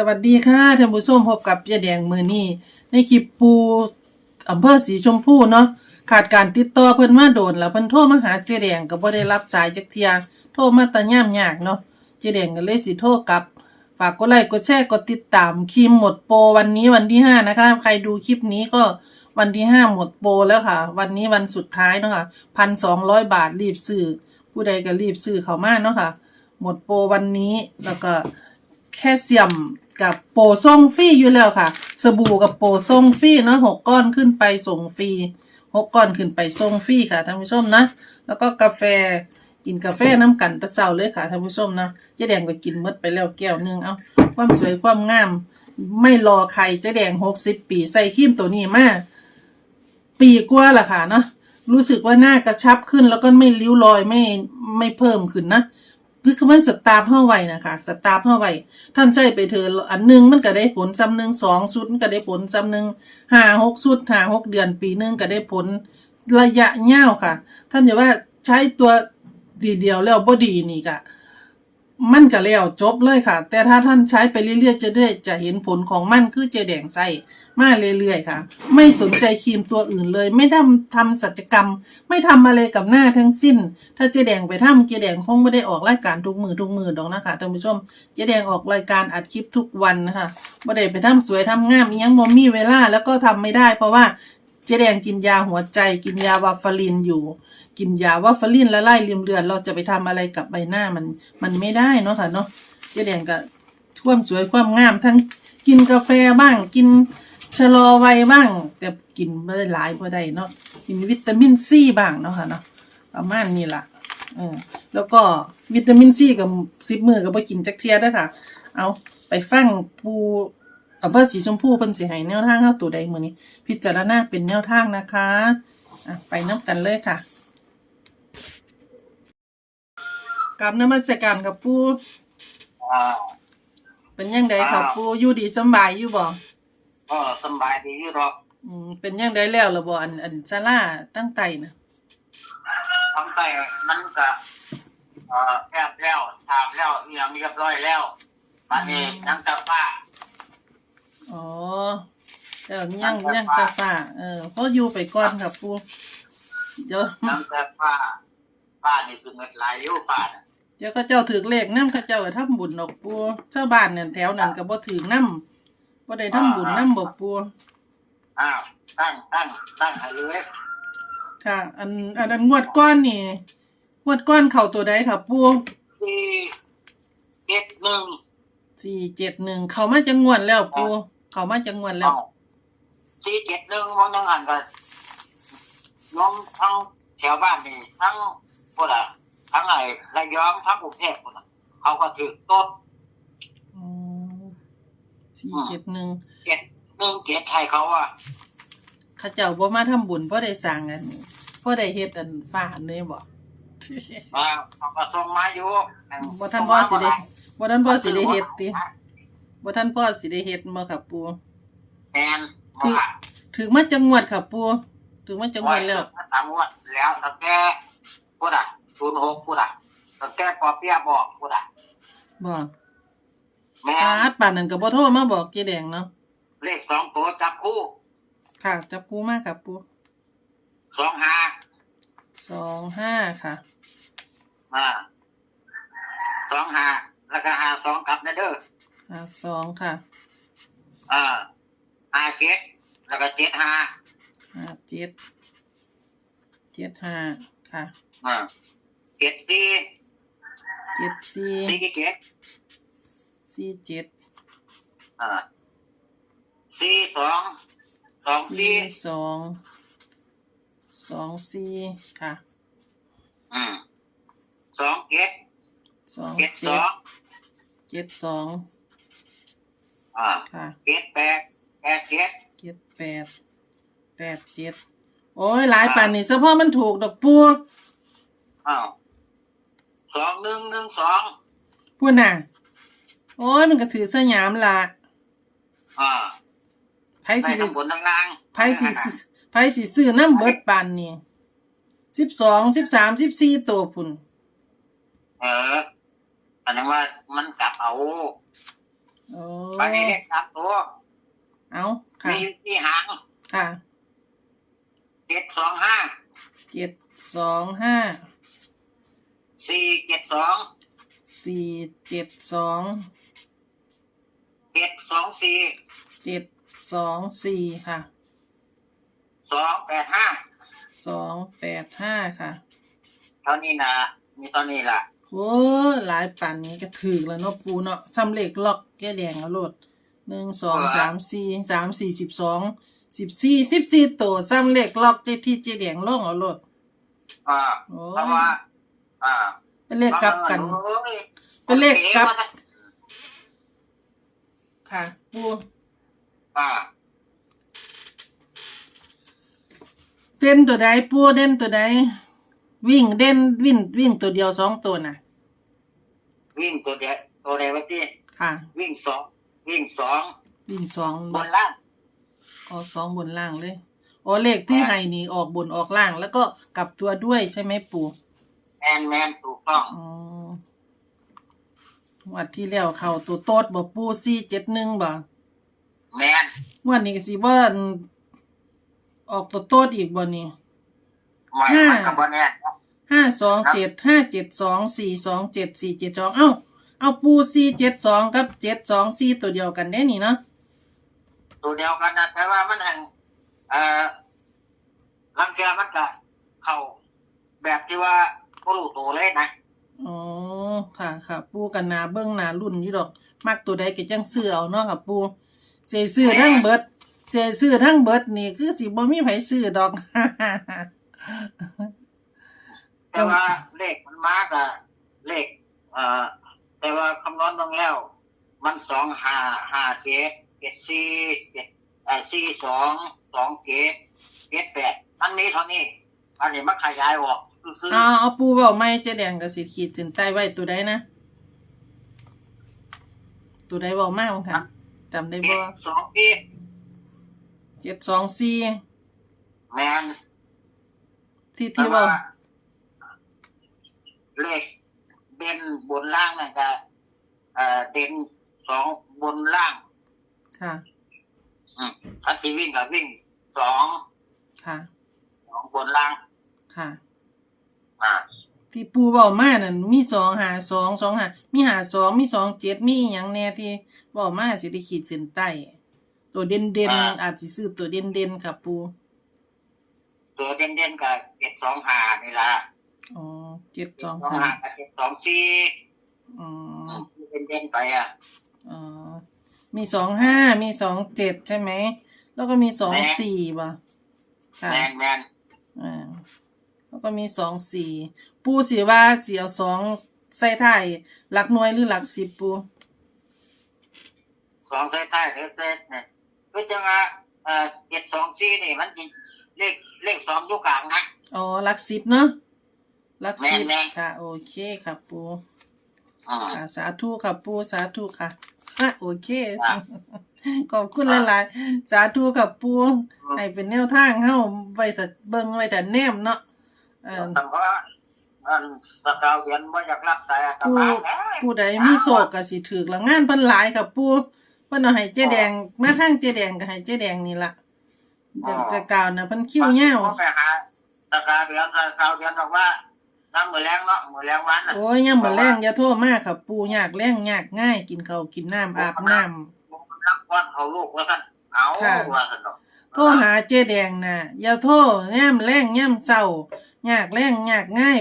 สวัสดีค่ะท่านผู้ชมพบกับเจแดงมือนี้ในคลิปปูอำเภอสีชมพูเนาะขาดการติดต่อเพิ่นมาโดนแล้วเพิ่นโทรมาหาเจแดงก็บ่ได้รับสายจักเทียโทรมาตะย่ำยากเนาะเจแดงก็เลยสิโทรกลับฝากกดไลค์กดแชร์กดติดตามครีมหมดโปรวันนี้วันที่ห้านะคะใครดูคลิปนี้ก็วันที่ห้าหมดโปรแล้วค่ะ วันนี้วันสุดท้ายเนาะค่ะพันสองร้อยบาทรีบซื้อผู้ใดก็รีบซื้อเข้ามาเนาะค่ะ หมดโปรวันนี้แล้วก็แคลเซียม กับโปรส่งฟรีอยู่แล้วค่ะ สบู่กับโปรส่งฟรีเนาะหกก้อนขึ้นไปส่งฟรีหกก้อนขึ้นไปส่งฟรีค่ะท่านผู้ชมนะ แล้วก็กาแฟกินกาแฟน้ำกันตะเศร้าเลยค่ะท่านผู้ชมนะเจ๊แดงก็กินมดไปแล้วแก้วนึงเอาความสวยความงาม ไม่รอใครเจ๊แดงหกสิบปีใส่ครีมตัวนี้มาปีกว่าละค่ะเนาะรู้สึกว่าหน้ากระชับขึ้นแล้วก็ไม่ริ้วรอยไม่ไม่เพิ่มขึ้นนะ คือคือมันสตาร์ฟเฮาไว้นะคะสตาร์ฟเฮาไว้ท่านใช้ไปเถอะอันหนึ่งมันก็ได้ผลจำหนึ่งสองสุดก็ได้ผลจำหนึ่งห้าหกสุดห้าหกเดือนปีหนึ่งก็ได้ผลระยะยาวค่ะ ท่านอย่าว่าใช้ตัวดีเดียวแล้วบ่ดีนี่ก็มันก็แล้วจบเลยค่ะ แต่ถ้าท่านใช้ไปเรื่อยๆจะได้จะเห็นผลของมันคือเจแดงใส่ มาเรื่อยๆค่ะ ไม่สนใจครีมตัวอื่นเลย ไม่ทำทำศัลยกรรม ไม่ทำอะไรกับหน้าทั้งสิ้น ถ้าเจแดงไปทำเจแดงคงไม่ได้ออกรายการทุกมือทุกมือดอกนะคะท่านผู้ชมเจแดงออกรายการอัดคลิปทุกวันนะคะไ่ได้ไปทำสวยทำงามอียังบ่มีเวลาแล้วก็ทำไม่ได้ เพราะว่าเจแดงกินยาหัวใจกินยาวาฟารินอยู่กินยาวาฟารินและไล่ริมเลือดเราจะไปทำอะไรกับใบหน้ามันมันไม่ได้เนาะค่ะเนาะเจแดงก็ความสวยความงามทั้งกินกาแฟบ้างกิน ชะลอวัยบ้าง แต่กินไม่ได้หลายบ่ได้เนาะกินวิตามินซีบ้างเนาะค่ะเนาะประมาณนี้ล่ะเออแล้วก็วิตามินซีกับซิปมือกับไปกินจักเทียเด้วยค่ะ เอาไปฟังปูอำเภอสีชมพูเพิ่นสิให้แนวทางเฮาตัวใดมื้อนี้ พิจารณาเป็นแนวทางนะคะอะไปน้ำกันเลยค่ะกราบนมัสการกับปูอ่าเป็นยังไงครับปูอยู่ดีสำบายอยู่บ่ ก็สำบายดีอยู่หรอกอืมเป็นยังไงแล้วล่ะบ่อันอันซาร่าตั้งไตนะทำไปมันก็เอ่อแอบแล้วถามแล้วเอียงเรียบร้อยแล้วบัดนี้นั่งกับป้าอ๋อแล้วยังยังตาฟ้าเออพออยู่ไปก่อนครับปูเดี๋ยวนั่งกับป้าป้านี่คือเงินหลายอยู่ป้าน่ะเดี๋ยวก็เจ้าถือเลขนำเขาเจ้าก็ทำบุญดอกปูชาวบ้านเนี่ยแถวนั้นก็บ่ถือนำ บ่ได้ทำบุญนำบ่ปูอ้าวตั้งตั้งตั้งให้เลยค่ะ อันอันอันงวดก้อนนี่งวดก้อนเข้าตัวใดค่ะปูสี่เจ็ดหนึ่ง471เข้ามาจังงวดแล้วปูเข้ามาจังงวดแล้วอ้าวสี่เจ็ดหนึ่งวันยังหันกันน้องทั้งแถวบ้านนี่ทั้งพวกอะทั้งไอ้ระยองทั้งกรุงเทพพวกน่ะเขาก็ถือต้นอ๋ อ471เจ็ดหนึ่งเจ็ดไทยเขาอะเขาเจ้าบ่มาทำบุญบ่ได้สร้างอันบ่ได้เฮ็ดอันฟ้าอันเลยบ่มาเขาก็ส่งมาอยู่บ่ทันพ่อสิได้บ่ทันพ่อสิได้เฮ็ดติบ่ทันพ่อสิได้เฮ็ดบ่ครับปูแมนว่าถึงมาจังหวัดครับปูถึงมาจังหวัดแล้วสามงวดแล้วตั้งแต่พูดอะศูนย์หกพูดอะตั้งแต่ปอเปียบอกพูดอะบ่ แม่ปาดป่านนั้นก็บ่โทรมาบอกเจ๊แดงเนาะเลขสองตัวจับคู่ค่ะ จับปูมาครับปูสองห้าสองห้าค่ะ อ่าสองห้าแล้วก็ห้าสองกลับนะเด้อห้าสองค่ะอ่าห้าเจ็ดแล้วก็เจ็ดห้าห้าเจ็ดเจ็ดห้าค่ะอ่าเจ็ดสี่เจ็ดสี่สี่เจ็ด สี่เจ็ดอ่าสี่สองสองสี่สี่สองสองสี่ค่ะอืมสองเจ็ดสองเจ็ดสเจ็อดงเจ็ดสองอ่าค่ะเจ็ดแปดแปดเจ็ดเจ็ดแปดแปดเจ็ดโอ้ยหลายป่านนี่เฉพาะมันถูกดอกปูอ้าวสองหนึ่งหนึ่งสองพูดน่ะ โอ้ยมันก็ถือสยามละอ่าไพ่ได้สิทั้งบนทั้งล่างไพ่สิไพ่สิซื้อน้ำเบิดปานนี่สิบสองสิบสามสิบสี่ตัวพุ่นเอออันนั้นว่ามันกลับเอาโอ้ไปในเลขสามตัวเอาค่ะมีที่หางค่ะเจ็ดสองห้าเจ็ดสองห้าสี่เจ็ดสองสี่เจ็ดสองเจ็ดสองสี่เจ็ดสองสี่ค่ะสองแปดห้าสองแปดห้าค่ะเท่านี้นะมีเท่านี้ล่ะโอ้ยหลายป่านนี้ก็ถือแล้วเนาะปูเนาะซ้ำเลขล็อกแก้แดงเอาโลดหนึ่งสองสามสี่สามสี่สิบสองสิบสี่สิบสี่ตัวซ้ำเลขล็อกเจที่เจแดงลงเอาโลดอ่าโอ้เพราะว่า อ่าเป็นเลขกลับกันโอ้ยเป็นเลขกลับโอเคว่าค่ะ ปูอ่าเด่นตัวใดปูเด่นตัวใดวิ่งเด่นวิ่งวิ่งตัวเดียวสองตัวน่ะ วิ่งตัวเดียวตัวใดวะที่ค่ะ วิ่งสองวิ่งสองวิ่งสองบนล่างออกสองบนล่างเลยอ๋อเลขที่ให้นี่ออกบนออกล่าง แล้วก็กลับตัวด้วยใช่ไหมปู่แมนแมนถูกต้อง อ๋อ วัดที่แล้วเข้าตัวโต๊ดบ่ปูสี่เจ็ดหนึ่งบ่แมนงวันนี้ก็สิว่าอันออกตัวโต๊ดอีกบ่นี่ไม่ห้ามันกับบนแน่ห้าสองเจ็ดห้าเจ็ดสองสี่สองเจ็ดสี่เจ็ดสองเอ้าเอาปูสี่เจ็ดสองกับเจ็ดสองสี่ตัวเดียวกันได้นี่เนาะตัวเดียวกันนะแต่ว่ามันแห่งเอ่อลังเกียมันก็เข้าแบบที่ว่าก็รู้ตัวเลยนะ อ๋อค่ะค่ะปูกันนาเบิ้องหนารุ่นอยู่ดอกมักตัวใดก็จังซื้อเอาเนาะค่ะปูเสียซื้อทั้งเบิดเสียซื้อทั้งเบิดนี่คือสิบ่มีไผซื้อดอกแต่ว่าเลขมันมากอะเลขเอ่อแต่ว่าคำนวณเบางแล้ว มันสองห้าห้าเจ็ดเจ็ดสี่เจ็ดเอ่อสี่สองสองเจ็ดเจ็ดแปดมันมีเท่านี้อันนี้มันขยายออก ซื้อเอาเอาปูเว้าไม่เจ๊แดงก็สิขีดเส้นใต้ไว้ตัวใดนะ ตัวใดเว้ามาบ่ค่ะจำได้ๆเจ็บ่ดสองเจ็ดเจ็ดสองสี่แมนที่แต่ที่เว้าว่าเลขเด่นบนล่างนั่นก็เอ่อเด่นสองบนล่างค่ะ อืมถ้าที่วิ่งก็วิ่งสองค่ะ สองบนล่างค่ะ อ่าที่ปูเว้ามานั่นมีสองหาสองสองหามีหาสองมีสองเจ็ดมีอหย่างแน่ที่เว้ามาสิได้ขีดเส้นใต้ ตัวเด่นเด่นๆอาจสิซื้อตัวเด่นเด่นๆค่ะปูตัวเด่นเด่นๆก็เจ็ดสองหานี่ละอ๋อเจ็ดสองสองห้าหากับเจ็ดสองสี่อ๋ออืมเด่นเด่นๆไปอะอ๋อมีสองห้ามีสองเจ็ดใช่ไหม แล้วก็มีสองสี่ป่ะค่ะแมนแมนอ่า แล้วก็มีสองสี่ปูสีว่าสีเอาสองใส่ท้ายหลักหน่วยหรือหลักสิบปูสองเซตใต้เซตเซตเนี่ยก็จะมาเอ่อเจ็ดสองสี่นี่มันจริงเลขเลขสองอยู่กลางนะอ๋อหลักสิบเนาะหลักสิบแม่นๆค่ะ โอเคค่ะปูอืมค่ะสาธุค่ะปูสาธุค่ะฮะโอเคจ้ะขอบคุณหลายๆสาธุค่ะปูให้เป็นแนวทางเฮาไว้แต่เบิ่งไว้แต่แนมเนาะเออ แต่ว่าอันสกาวเรียนว่าอยากรับแต่กระผู้บาได้ผู้ใดมีโศกก็สิถือละงานเพิ่นหลายค่ะปู่เพิ่นเอาให้เจ๊แดงมาทางเจ๊แดงก็ให้เจ๊แดงนี่ล่ะเดี๋ยวจะกล่าวนะเพิ่นคิ้วยาวผมไปหาสกาวเรียนสกาวเรียนบอกว่าน้ำมือแรงเนาะมือแรงวันน่ะโอ้ยยามมื้อแลงอย่าโทรมาค่ะปู่ยากแรงยากง่าย กินข้าวกินน้ำอาบน้ำผมรับวันเขาลูกว่าท่านเอาค่ะว่าท่านเนาะโทรหาเจ๊แดงน่ะอย่าโทรยามแรงยามเช้า ยากแรงยากง่าย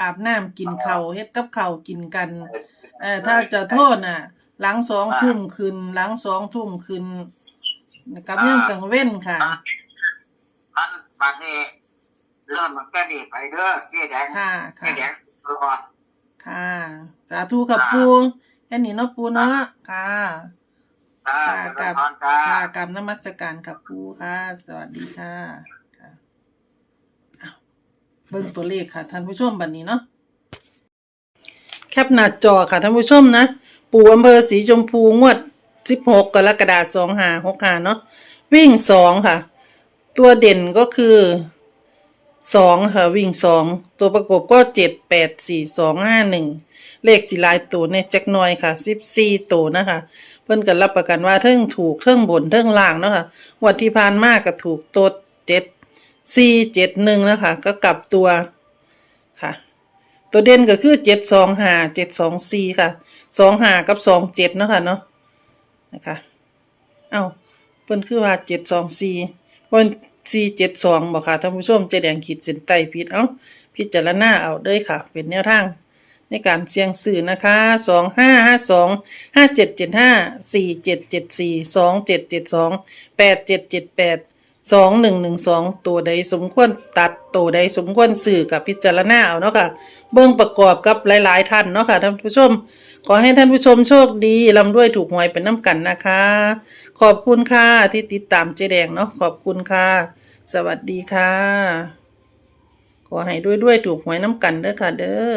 อาบน้ำกินข้าวเฮ็ดกับข้าวกินกัน เออถ้าจะโทษน่ะ หลังสองทุ่มคืนหลังสองทุ่มคืนกับยามกลางเว้นค่ะ ท่านบัดนี้เริ่มมันแก้ดีไปเด้อเจ๊แดงค่ะเจ๊ค่ะ แดงตลอด ค่ะสาธุกับปูแค่นี้เนาะปูเนาะค่ะจ้าค่ะ เจกัริบญพรจ้า ค่ะกับนมัสการกับปูค่ะ สวัสดีค่ะค่ะอ้าว เบิ่งตัวเลขค่ะท่านผู้ชมบัดนี้เนาะแคปหน้าจอค่ะท่านผู้ชมนะ ปู่อำเภอสีชมพูงวด 16 กรกฎาคม2565เนาะวิ่งสองค่ะ ตัวเด่นก็คือสองค่ะ วิ่งสองตัวประกบก็เจ็ดแปดสี่สองห้าหนึ่งเลขสีลายตัวในจักหนอยค่ะสิบสี่ตัวนะคะ เพิ่นพิ่นรับประกันว่าเทิงถูกเทิงบนเทิงล่างเนาะค่ะวันที่ผ่านมากก็ถูกโตดเจ็ด สี่เจ็ดหนึ่งนะคะ ก็กลับตัวค่ะ ตัวเด่นก็คือเจ็ดสองห้าเจ็ดสองสี่ค่ะสองห้ากับสองเจ็ดเนาะค่ะเนาะนะคะเอ้าเพิ่นคือว่าเจ็ดสองสี่เพิ่นสี่เจ็ดสองบอกค่ะท่านผู้ชมเจแดงขีดเส้นใต้ผิดเอ้าพิจารณาเอาเด้ค่ะ เป็นแนวทางในการเสี่ยงสื่อนะคะสองห้าห้าสองห้าเจ็ดเจ็ดห้าสี่เจ็ดเจ็ดสี่สองเจ็ดเจ็ดสองแปดเจ็ดเจ็ดแปด สองหนึ่งหนึ่งสองตัวใดสมควรตัดตัวใดสมควรสื่อกับพิจารณาเอาเนาะค่ะ เบื้องประกอบกับหลาย ๆ ท่านเนาะค่ะท่านผู้ชม ขอให้ท่านผู้ชมโชคดีลำด้วยถูกหวยเป็นน้ำกันนะคะ ขอบคุณค่ะที่ติดตามเจ๊แดงเนาะขอบคุณค่ะ สวัสดีค่ะ ขอให้ด้วยด้วยถูกหวยน้ำกันเด้อค่ะ เด้อ